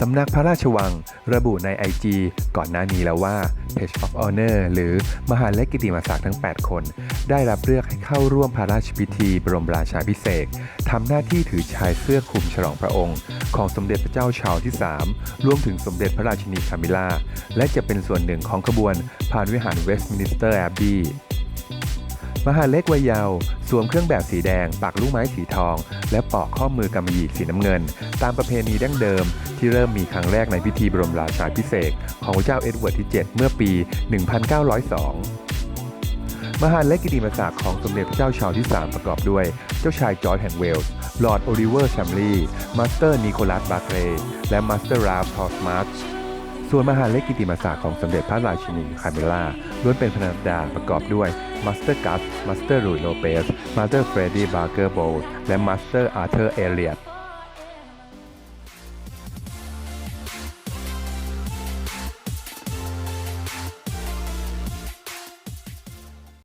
สำนักพระราชวังระบุใน IG ก่อนหน้านี้แล้วว่า Page of Honor หรือมหาเล็กกิติมศักดิ์ทั้ง 8 คน ได้รับเลือกให้เข้าร่วมพระราชพิธี บรมราชาภิเษกทำหน้าที่ถือชายเสื้อคลุมฉลองพระองค์ ของสมเด็จพระเจ้าชาวที่ 3 รวมถึงสมเด็จพระราชินีคามิลาและจะเป็นส่วนหนึ่งของขบวนผ่านวิหารเวสต์มินิสเตอร์แอบบี มหาเล็กวัยเยาว์สวมเครื่องแบบสีแดง ปักลูกไม้สีทอง และปอกข้อมือกำมะหยี่สีน้ำเงิน ตามประเพณีดั้งเดิม ที่เริ่มมีครั้งแรกในพิธีบรมราชาภิเศษของพระเจ้าเอ็ดเวิร์ดที่ 7 เมื่อปี 1902 มหาเล็กกิติมศักดิ์ของสมเด็จพระเจ้าชาวที่ 3 ประกอบด้วย เจ้าชายจอร์จแห่งเวลส์ลอร์ดโอลิเวอร์แชมลีย์มาสเตอร์นิโคลัสบาร์เคลย์และมาสเตอร์ราฟทอสมาร์ ส่วนมหาเล็กกิติมศักดิ์ของสมเด็จพระราชินีคาเมล่าล้วนเป็นพนันดาประกอบด้วยมาสเตอร์กัสมาสเตอร์ลุยโลเปสมาสเตอร์เฟรดดี้บาร์เกอร์โบลและมาสเตอร์อาร์เธอร์เอเลียต